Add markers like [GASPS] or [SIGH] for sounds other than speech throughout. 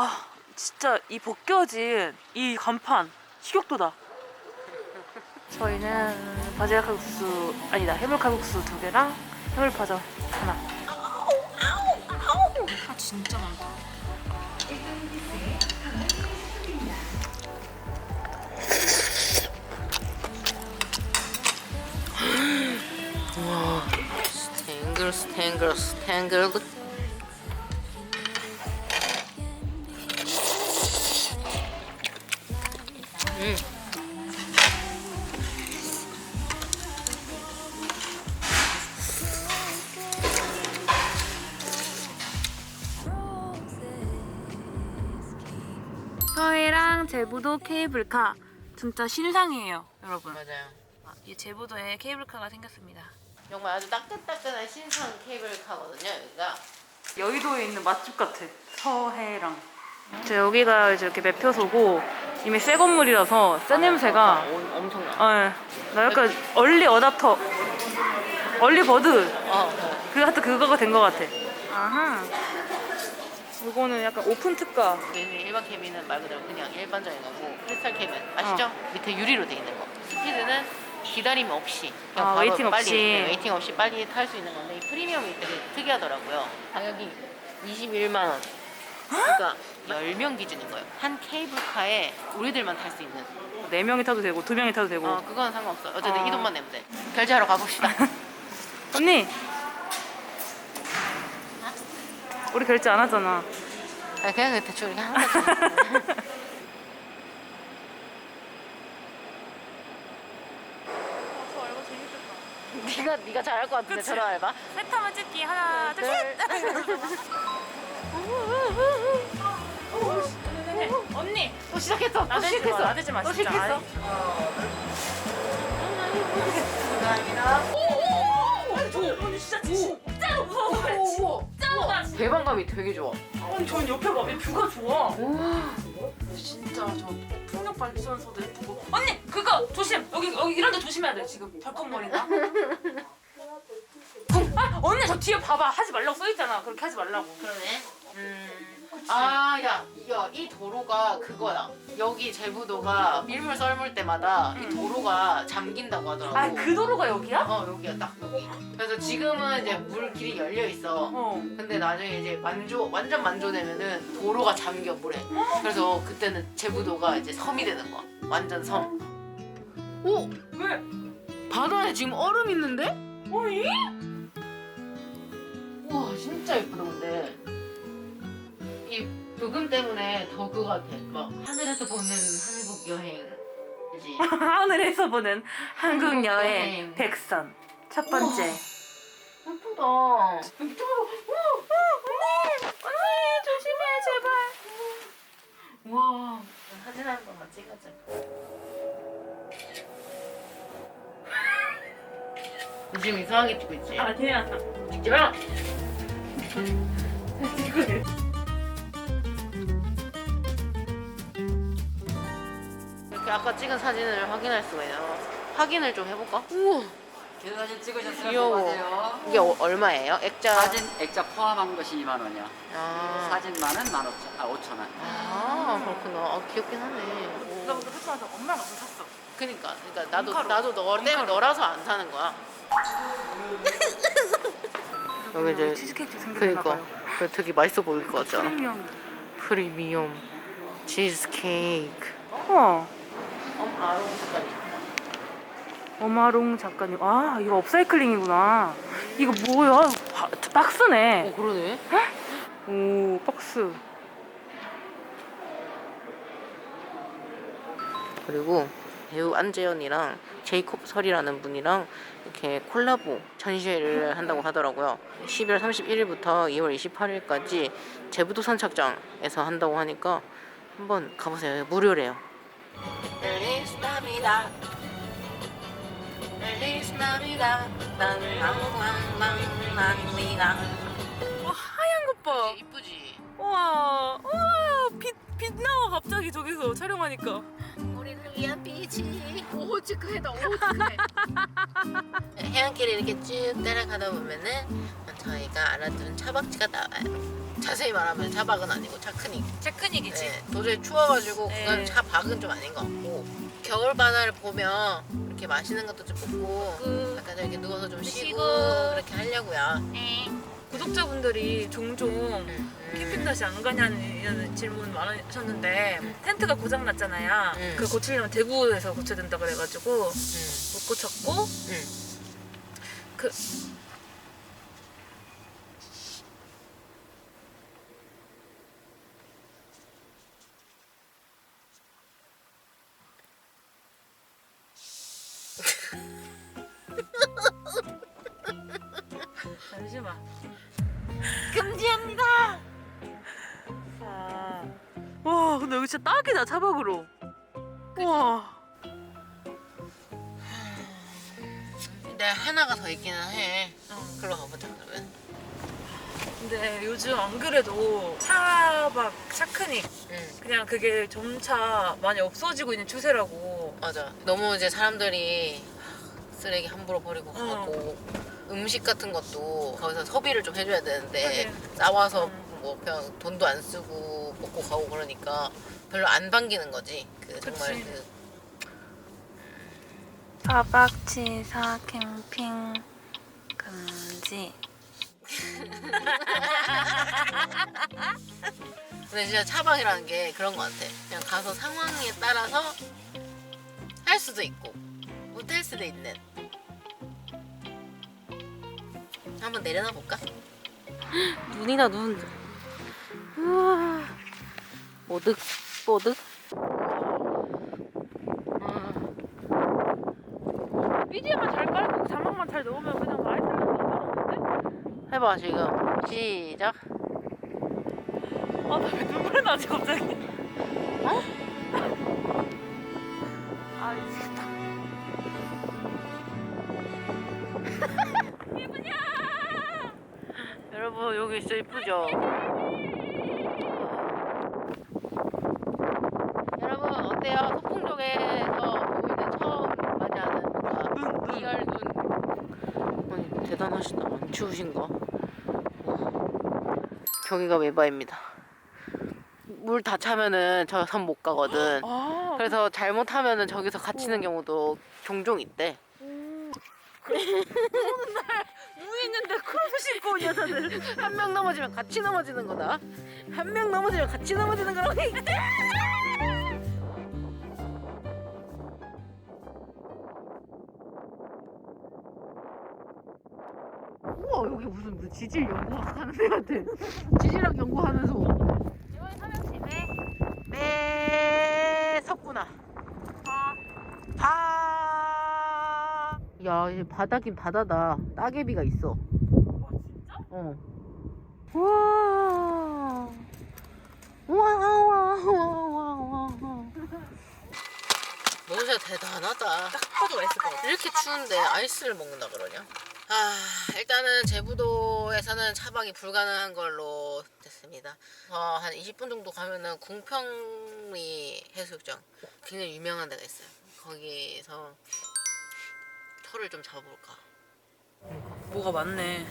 아 진짜 이 벗겨진 이 간판 식욕도다. 저희는 바지락 칼국수 아니다 해물 칼국수 두 개랑 해물 파전 하나. 아 진짜 많다. 스탱글 스탱글 스탱글 음. 서해랑 제부도 케이블카 진짜 신상이에요, 여러분. 맞아요 아, 이 제부도에 케이블카가 생겼습니다. 정말 아주 따끈따끈한 신선 케이블카거든요 여기가 여의도에 있는 맛집 같아. 서해랑. 제 여기가 이제 이렇게 매표소고 이미 새 건물이라서 새 냄새가. 어, 엄청나 아, 나 약간 얼리 어답터, 얼리 버드 어, 어. 그 같은 그거가 된 것 같아. 아하. 이거는 약간 오픈 특가. 얘는 일반 케빈은 말 그대로 그냥 일반적인 거고 크리스탈 케빈 아시죠? 밑에 유리로 돼 있는 거 스피드는 기다림 없이 그냥 아, 바로 웨이팅 빨리 없이. 네, 웨이팅 없이 빨리 탈 수 있는 건데 이 프리미엄이 되게 특이하더라고요 가격이 21만 원 그러니까 10명 기준인 거예요 한 케이블카에 우리들만 탈 수 있는 네 명이 타도 되고 두 명이 타도 되고. 어 그건 상관없어 어쨌든 아. 이 돈만 내면 돼 결제하러 가봅시다 [LAUGHS] 언니. 우리 결제 안 하잖아. 아 그냥 대충 이렇게 하는 거지 [LAUGHS] 네가 네가 잘할 것 같은데 그치? 저런 알바 세타만 찍기 하나, 둘, 셋. [LAUGHS] 언니. 또 시작했어. 또 나대지 마, 시작했어. 나대지 마, 또 진짜. 시작했어. 아니 저 언니 진짜 진짜 무서워 진짜 무서워 대방감이 되게 좋아. 아니 전 옆에 봐 뷰가 좋아. 우와 진짜 저 풍력 발전소도 예쁘고 언니 그거 조심. 여기 여기 이런 데 조심해야 돼 지금. 벌컥거린다 아 언니 저 뒤에 봐봐. 하지 말라고 써 있잖아. 그렇게 하지 말라고. 그러네. 음. 아 야 야, 이 도로가 그거야 여기 제부도가 밀물 썰물 때마다 이 응. 도로가 잠긴다고 하더라고 아 그 도로가 여기야? 어 여기야 딱 여기 그래서 지금은 이제 물 길이 열려 있어 어 근데 나중에 이제 만조 완전 만조되면은 도로가 잠겨 물에. 그래서 그때는 제부도가 이제 섬이 되는 거야. 완전 섬. 오 왜? 바다에 지금 얼음 있는데? 어이? 우와 진짜 예쁘다 근데 이 요금 때문에 더 그거 같아. 막 하늘에서 보는 한국 여행. 그지? [LAUGHS] 하늘에서 보는 한국 여행. 백선 첫 번째 예쁘다. 이쪽으로 언니 언니 조심해 제발 우와 사진 한 번만 찍어줘. [LAUGHS] 너 지금 이상하게 찍고 있지? 아니야 찍지 마. [LAUGHS] 아까 찍은 사진을 확인할 수가 있나요? 확인을 좀 해볼까? 우와 계사진 찍으셨어요? 귀여워. 안녕하세요. 이게 어- 얼마예요? 액자 사진 액자 포함한 것이 2만 원이야. 아, 사진만은 15,000, 아 5천 원. 아 그렇구나 아, 귀엽긴 하네 나 오. 그때 패스하면서 엄마랑 같이 샀어 그니까 그니까 나도 원가로. 나도 너 때문에. 너라서 안 사는 거야 [LAUGHS] 여기 이제 치즈케이크 생겼나 그니까 봐요 그 되게 맛있어 보일 것 같잖아 프리미엄 프리미엄 치즈케이크 우와 엄 아롱 색깔이 어마롱 작가님. 아 이거 업사이클링이구나. 이거 뭐야? 바- 박스네. 어 그러네. 오 박스. 그리고 배우 안재현이랑 제이콥 설이라는 분이랑 이렇게 콜라보 전시회를 한다고 하더라고요. 12월 31일부터 2월 28일까지 제부도 선착장에서 한다고 하니까 한번 가보세요. 무료래요. 와 하얀 것 봐. 이쁘지? 우와 우와 빛, 빛 나와 갑자기 저기서 촬영하니까. 우리를 위한 빛이 오직해다 오직해. 해안길을 이렇게 쭉 따라가다 보면은 저희가 알아두는 차박지가 나와요. 자세히 말하면 차박은 아니고 차크닉. 테크닉이지. 네, 도저히 추워가지고 네. 그건 차박은 좀 아닌 것 같고 겨울 바다를 보면 이렇게 맛있는 것도 좀 먹고 그 약간 이렇게 누워서 좀 쉬고, 쉬고. 그렇게 하려고요. 구독자분들이 종종 음, 캠핑 다시 안 가냐는 질문 많으셨는데 텐트가 고장 났잖아요. 음. 그 고치려면 대구에서 고쳐야 된다 그래가지고 못 음, 고쳤고 음. 그 딱이다 차박으로. 와. 근데 하나가 더 있기는 해. 어. 글로 가보자 그러면. 근데 요즘 안 그래도 차박 차크닉 응. 그냥 그게 점차 많이 없어지고 있는 추세라고. 맞아. 너무 이제 사람들이 쓰레기 함부로 버리고 어. 가고 음식 같은 것도 거기서 소비를 좀 해줘야 되는데 하긴. 싸와서 음. 뭐 그냥 돈도 안 쓰고 먹고 가고 그러니까 별로 안 반기는 거지. 그 정말 그치. 그 차박치사 캠핑 금지. [LAUGHS] 근데 진짜 차박이라는 게 그런 것 같아. 그냥 가서 상황에 따라서 할 수도 있고 못 할 수도 있는. 한번 내려놔 볼까? [GASPS] 눈이다 눈. 우와. 오득 뽀득. BGM만 잘 깔고 자막만 잘 넣으면 그냥 아이슬란드 나오는데? 해봐 지금 시작. 아나 왜 눈물 나지 갑자기? 어? [LAUGHS] 아 미치겠다. [LAUGHS] 여러분 여기 진짜 이쁘죠? 여러분 어때요? 소풍 쪽에서 보이는 처음 맞이하는 뭔가 이열 눈. 아니 대단하시다. 안 추우신가? 와. 경기가 메바입니다. 물 다 차면은 저섬못 가거든. 아 그래서 잘못하면은 저기서 갇히는 경우도 종종 있대. [LAUGHS] 있는데 크롭 신고 온 여자들. 한 명 넘어지면 같이 넘어지는 거다. 한 명 넘어지면 같이 넘어지는 거라고. 우와 여기 무슨 무슨 지질 연구하는 데 같아. 지질학 연구하면서. 이번에 삼양시네. 네 섰구나. 바. 야, 이 바다긴 바다다. 따개비가 있어. 와 진짜? 어. 와. 와와와와와. 너 진짜 대단하다. 딱 봐도 맛있을 것 같아. 이렇게 추운데 아이스를 먹는다 그러냐? 아 일단은 제부도에서는 차박이 불가능한 걸로 됐습니다. 어, 한 20분 정도 가면은 궁평리 해수욕장 굉장히 유명한 데가 있어요. 거기서 털을 좀 잡아볼까. 뭐가 많네.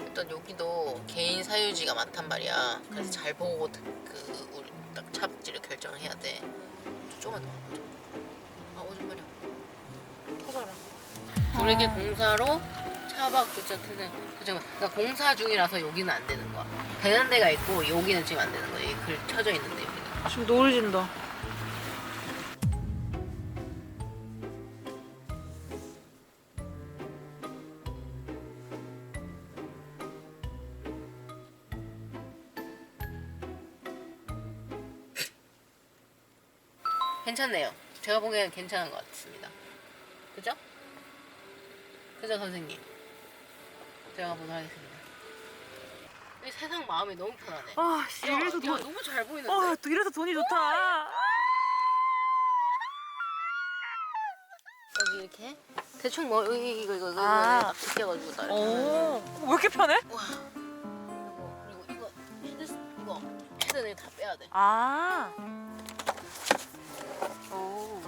일단 여기도 개인 사유지가 많단 말이야. 그래서 잘 보고 그 우리 딱 차박지를 결정을 해야 돼. 조금만 더. 터져라. 우리게 공사로 차박 도착 트는 잠깐만. 그러니까 공사 중이라서 여기는 안 되는 거야. 되는 데가 있고 여기는 지금 안 되는 거야. 여기 글 쳐져 있는데 여기는. 지금 노을 진다. 괜찮네요. 제가 보기에는 괜찮은 것 같습니다. 그죠? 선생님? 제가 보도록 하겠습니다. 이 세상 마음이 너무 편하네. 아, 씨, 야, 이래서 야, 돈. 너무 잘 보이는데? 아, 또 이래서 돈이 좋다. 여기 이렇게 대충 뭐 여기 이거 이거 이거 아. 딱 벗겨가지고 딱 이렇게 하면 오, 왜 이렇게 편해? 와 그리고 이거 헤드 이거 헤드는 다 빼야 돼. 아, 오.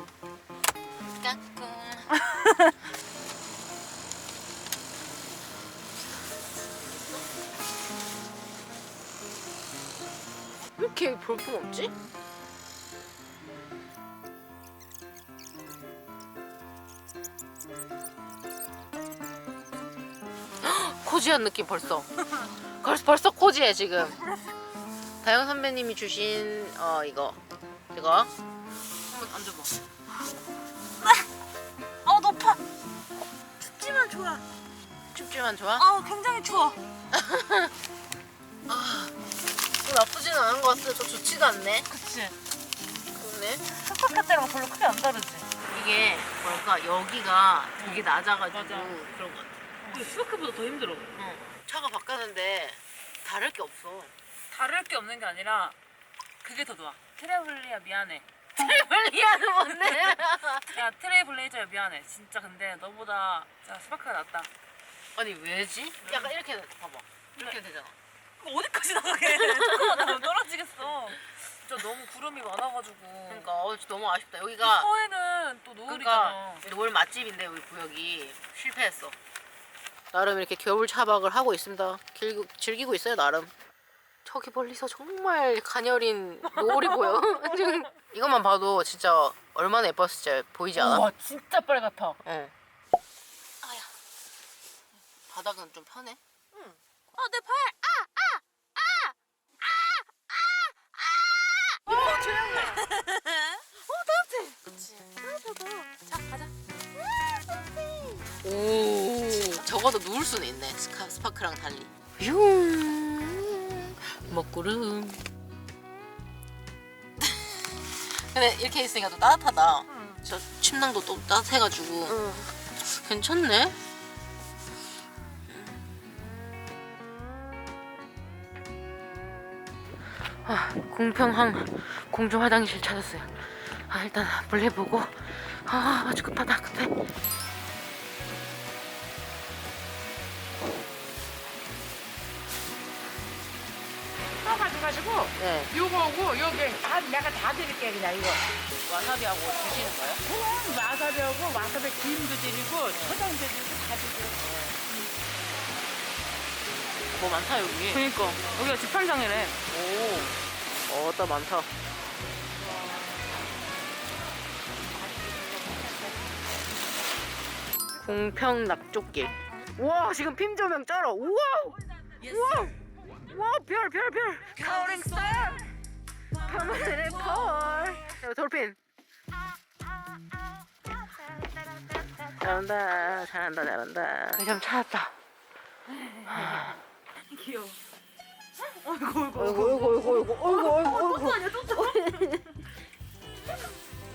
까꿍. [LAUGHS] 이렇게 볼품 없지? 헉, 코지한 느낌 벌써. 벌써 벌써 코지해 지금. 다영 선배님이 주신 어 이거 이거 한번 앉아봐. 어 높아. 춥지만 좋아. 춥지만 좋아? 아 굉장히 추워. 또 [LAUGHS] 나쁘지는 않은 것 같아. 또 좋지도 않네. 그치. 그러네. 스파카 때랑 별로 크게 안 다르지. 이게 뭐랄까 여기가 되게 낮아가지고 맞아. 그런 것 같아. 근데 스파크보다 더 힘들어. 응. 차가 바뀌었는데 다를 게 없어. 다를 게 없는 게 아니라 그게 더 좋아. 트래블리야 미안해. [LAUGHS] 트래블리아는 뭔데? 야 트레이블레이저야 미안해. 진짜 근데 너보다 진짜 스파크가 낫다. 아니 왜지? 약간 이렇게 봐봐. 이렇게 되잖아. 어디까지 나가게? 잠깐만 [LAUGHS] 나 떨어지겠어. 진짜 너무 구름이 많아가지고. 그러니까 어, 너무 아쉽다. 여기가 서해는 또 노을이잖아. 그러니까 노을 맛집인데 우리 구역이 실패했어. 나름 이렇게 겨울 차박을 하고 있습니다. 즐기고, 즐기고 있어요 나름. 저기 멀리서 정말 가녀린 노을이 보여. 지금 [LAUGHS] 이것만 봐도 진짜 얼마나 예뻤을지 보이지 않아? 와 진짜 빨갛다. 응. 아야. 바닥은 좀 편해? 어내 팔. 오. 적어도 누울 수는 있네. 스카, 스파크랑 달리. 슝. 먹구름. 근데 이렇게 있으니까 또 따뜻하다. 저 침낭도 또 따뜻해가지고 괜찮네. 아, 공평한 공중 화장실 찾았어요. 아, 일단 몰래 보고. 아, 아주 급하다, 급해. 떠가지고 네. 요거하고 여기 다 내가 다 드릴게 그냥 이거 와사비하고 드시는 거예요? 그럼 와사비하고 와사비 김도 드리고 초장도 드리고 다 드리고 뭐 많다 여기. 그니까 여기가 지판장이래. 오. 어따 많다. 공평 낙조길. 와 지금 핌 조명 쩔어. 우와. 우와. 와별별 별. 카우링 스타. 하늘의 펄. 야, 돌핀. 잘한다 잘한다 잘한다. 좀 찾았다. 귀여워. 어이구 어이구. 어이구 어이구 어이구 어이구 어이구 어이구 어이구 어이구 어이구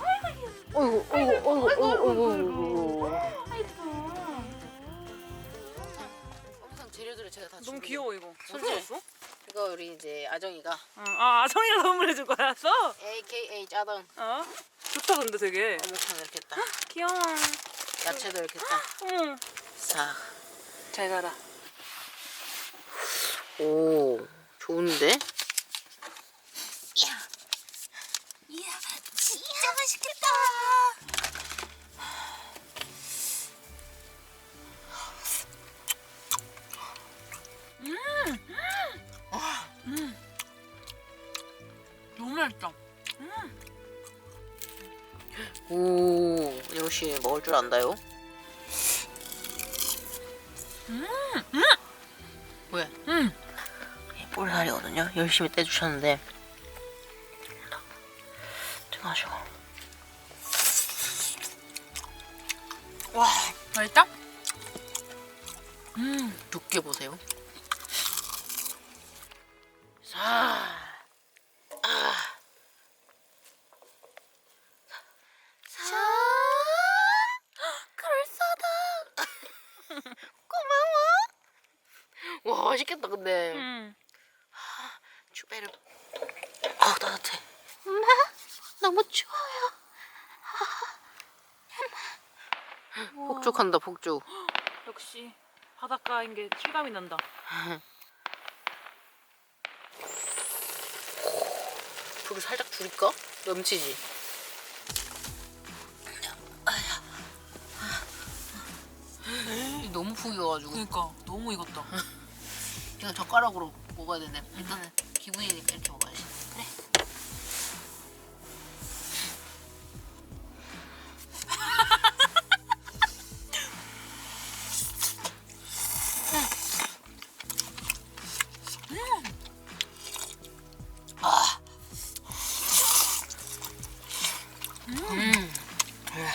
어이구 어이구 항상 재료들을 제가 다 너무. 귀여워 이거. 손질. 어디 갔어? 이거 우리 이제 아정이가 응. 아 아성이가 선물해 줄 거였어? AKA 짜던 어? 좋다 근데 되게. 어묵탕 이렇게 딱 귀여워. 야채도 이렇게 딱 응. 싹. 잘 가라. 오 좋은데? 맛있다. 오 역시 먹을 줄 안다요? 왜? 음. 볼살이거든요. 열심히 떼주셨는데 맛있겠다 근데 응. 주베르. 아 따뜻해. 엄마 너무 추워요. 폭죽한다 폭죽. [GASPS] 역시 바닷가인 게 실감이 난다. [LAUGHS] 불을 살짝 줄일까? 넘치지. 너무 푹 익어가지고 그니까 너무 익었다. [LAUGHS] 이건 젓가락으로 먹어야 되네. 일단은 네. 기분이니까 이렇게 먹어야지. 그래. 음. 음. 음.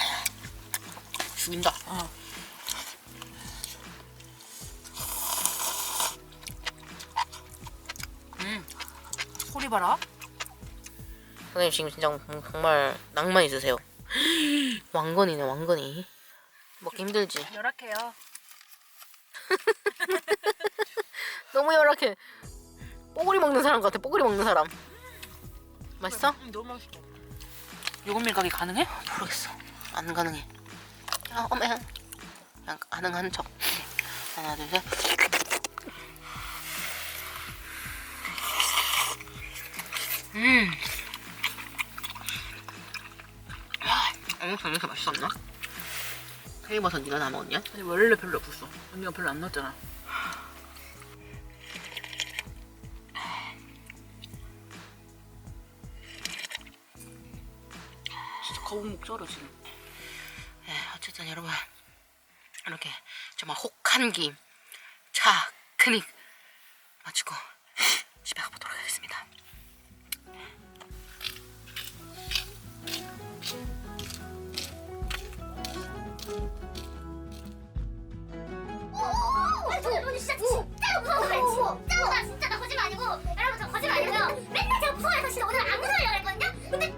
죽인다. 어. 머리 봐라. 선생님 지금 진짜 정말 낭만 있으세요. [GASPS] 왕건이네 왕건이. 먹기 힘들지. 열악해요. [LAUGHS] 너무 열악해. 뽀글이 먹는 사람 같아. 뽀글이 먹는 사람. 맛있어? 응, 너무 맛있어. 요금 밀 가게 가능해? 모르겠어. 안 가능해. 아, 어메. 그냥 가능한 척. 하나, 둘, 셋. 음. 이렇게 맛있었나? 페이버섯 네가 다 먹었냐? 아니 원래 별로 없었어. 언니가 별로 안 넣었잖아. 진짜 거북목 쩔어 지금. 예, 어쨌든 여러분 이렇게 정말 혹한 김 차크닉 마치고 [LAUGHS] 집에 가보도록 하겠습니다. 여러분 진짜 진짜로 무서워요. 진짜로 나 진짜 나 거짓말 아니고 여러분 저 거짓말 아니고요. 맨날 제가 무서워해서 진짜 오늘 안 무서워요 그랬거든요. 근데